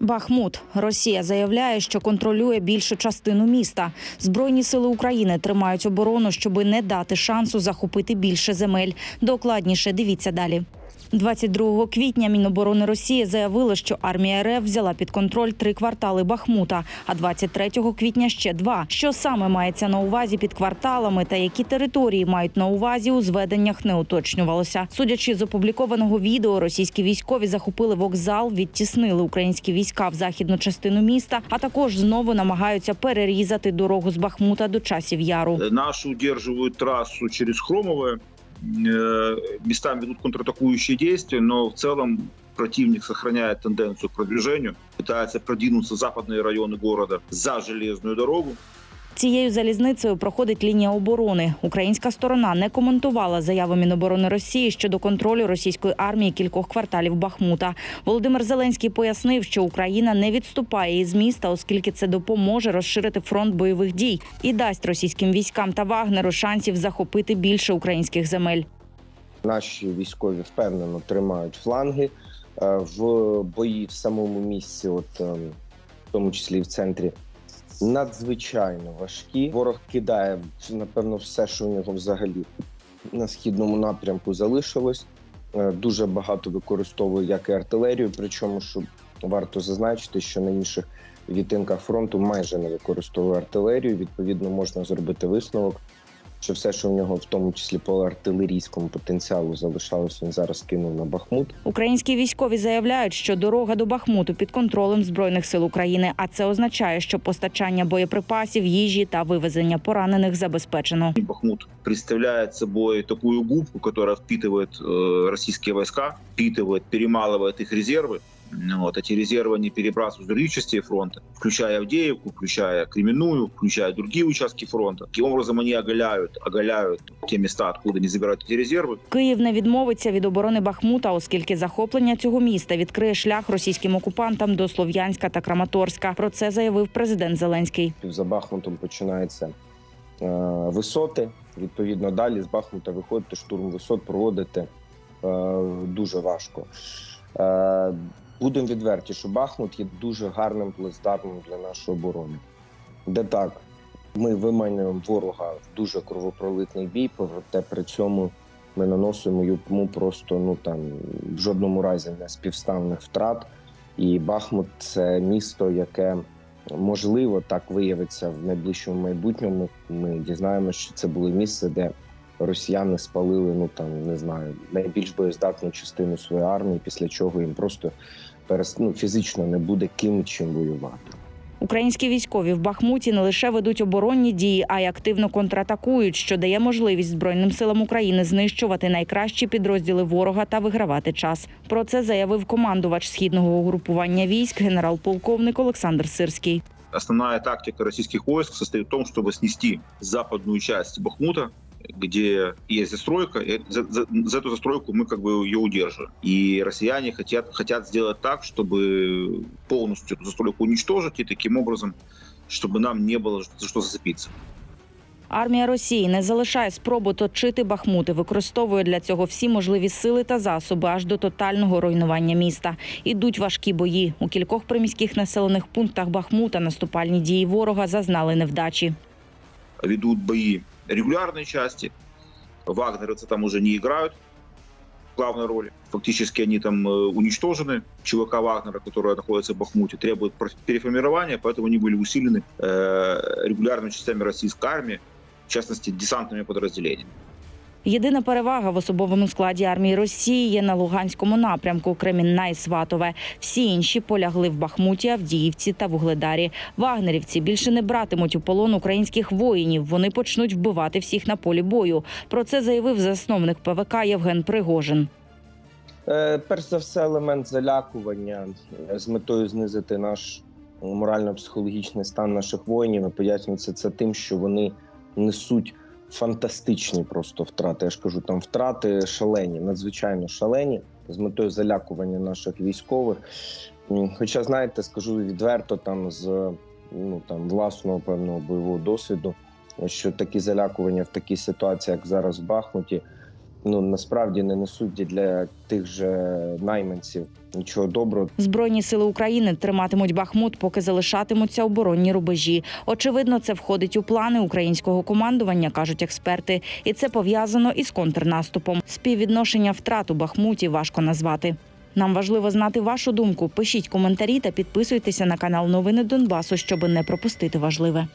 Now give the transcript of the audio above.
Бахмут. Росія заявляє, що контролює більшу частину міста. Збройні сили України тримають оборону, щоби не дати шансу захопити більше земель. Докладніше дивіться далі. 22 квітня Міноборони Росії заявило, що армія РФ взяла під контроль три квартали Бахмута, а 23 квітня ще два. Що саме мається на увазі під кварталами та які території мають на увазі у зведеннях не уточнювалося. Судячи з опублікованого відео, російські військові захопили вокзал, відтіснили українські війська в західну частину міста, а також знову намагаються перерізати дорогу з Бахмута до часів яру. Наши удерживают трассу через Хромовое. Э, Местами ведут контратакующие действия, но в целом противник сохраняет тенденцию к продвижению, пытается продвинуться в западные районы города за железную дорогу. Цією залізницею проходить лінія оборони. Українська сторона не коментувала заяву Міноборони Росії щодо контролю російської армії кількох кварталів Бахмута. Володимир Зеленський пояснив, що Україна не відступає із міста, оскільки це допоможе розширити фронт бойових дій і дасть російським військам та Вагнеру шансів захопити більше українських земель. Наші військові впевнено тримають фланги Е, в бої в самому місці, от ем, в тому числі в центрі. Надзвичайно важкі. Ворог кидає напевно все, що у нього взагалі на східному напрямку залишилось. Е, Дуже багато використовує як і артилерію. Причому, що варто зазначити, що на інших відтинках фронту майже не використовує артилерію. Відповідно, можна зробити висновок, що все, що в нього в тому числі по артилерійському потенціалу залишалось, він зараз кинув на Бахмут. Українські військові заявляють, що дорога до Бахмуту під контролем збройних сил України. А це означає, що постачання боєприпасів, їжі та вивезення поранених забезпечено. И Бахмут представляет собой такую губку, которая впитывает э, российские войска, впитывает, перемалывает их резервы. Ну Вот, эти резервы они перебрасывают в другие части фронта, включая Авдеевку, включая Кременную, включая другие участки фронта. Таким образом, они оголяют, оголяют те места, откуда они забирают эти резервы. Київ не відмовиться від оборони Бахмута, оскільки захоплення цього міста відкриє шлях російським окупантам до Слов'янська та Краматорська. Про це заявив президент Зеленський. За Бахмутом починаються е, висоти. Відповідно, далі з Бахмута виходити, штурм висот проводити е, дуже важко. Е, будемо відверті, що Бахмут є дуже гарним плацдармом для нашої оборони. Де так, ми виманюємо ворога в дуже кровопролитний бій, проте при цьому ми наносимо йому просто ну там в жодному разі не співставних втрат. І Бахмут це місто, яке можливо так виявиться в найближчому майбутньому. Ми дізнаємося, що це було місце, де росіяни спалили ну там не знаю найбільш боєздатну частину своєї армії, після чого їм просто. Ну, фізично не буде ким чим воювати. Українські військові в Бахмуті не лише ведуть оборонні дії, а й активно контратакують, що дає можливість збройним силам України знищувати найкращі підрозділи ворога та вигравати час. Про це заявив командувач східного угрупування військ генерал-полковник Олександр Сирський. Основная тактика российских войск состоит в том, чтобы снести западную часть Бахмута, где есть застройка, и за, за- за эту застройку мы как бы ее удерживаем. И россияне хотят, хотят сделать так, чтобы полностью эту застройку уничтожить, и таким образом, чтобы нам не было за что зацепиться. Армія Росії не залишає спробу точити Бахмут і використовує для цього всі можливі сили та засоби аж до тотального руйнування міста. Ідуть важкі бої. У кількох приміських населених пунктах Бахмута наступальні дії ворога зазнали невдачі. Ведут бои регулярной части, вагнеровцы там уже не играют главной роли. Фактически они там э, уничтожены. ЧВК Вагнера, которая находится в Бахмуте, требует переформирования, поэтому они были усилены э, регулярными частями российской армии, в частности, десантными подразделениями. Єдина перевага в особовому складі армії Росії є на Луганському напрямку Кремінна і Сватове. Всі інші полягли в Бахмуті, Авдіївці та Вугледарі. Вагнерівці більше не братимуть у полон українських воїнів. Вони почнуть вбивати всіх на полі бою. Про це заявив засновник ПВК Євген Пригожин. Е, перш за все, елемент залякування е, з метою знизити наш морально-психологічний стан наших воїнів. І Пояснюється це тим, що вони несуть фантастичні просто втрати. Я ж кажу, там втрати шалені, надзвичайно шалені, з метою залякування наших військових. Хоча, знаєте, скажу відверто, там з ну там власного певного бойового досвіду, що такі залякування в такій ситуації, як зараз в Бахмуті, ну насправді не несуть для тих же найманців нічого доброго. Збройні сили України триматимуть Бахмут, поки залишатимуться оборонні рубежі. Очевидно, це входить у плани українського командування, кажуть експерти, і це пов'язано із контрнаступом. Співвідношення втрат у Бахмуті важко назвати. Нам важливо знати вашу думку. Пишіть коментарі та підписуйтеся на канал Новини Донбасу, щоб не пропустити важливе.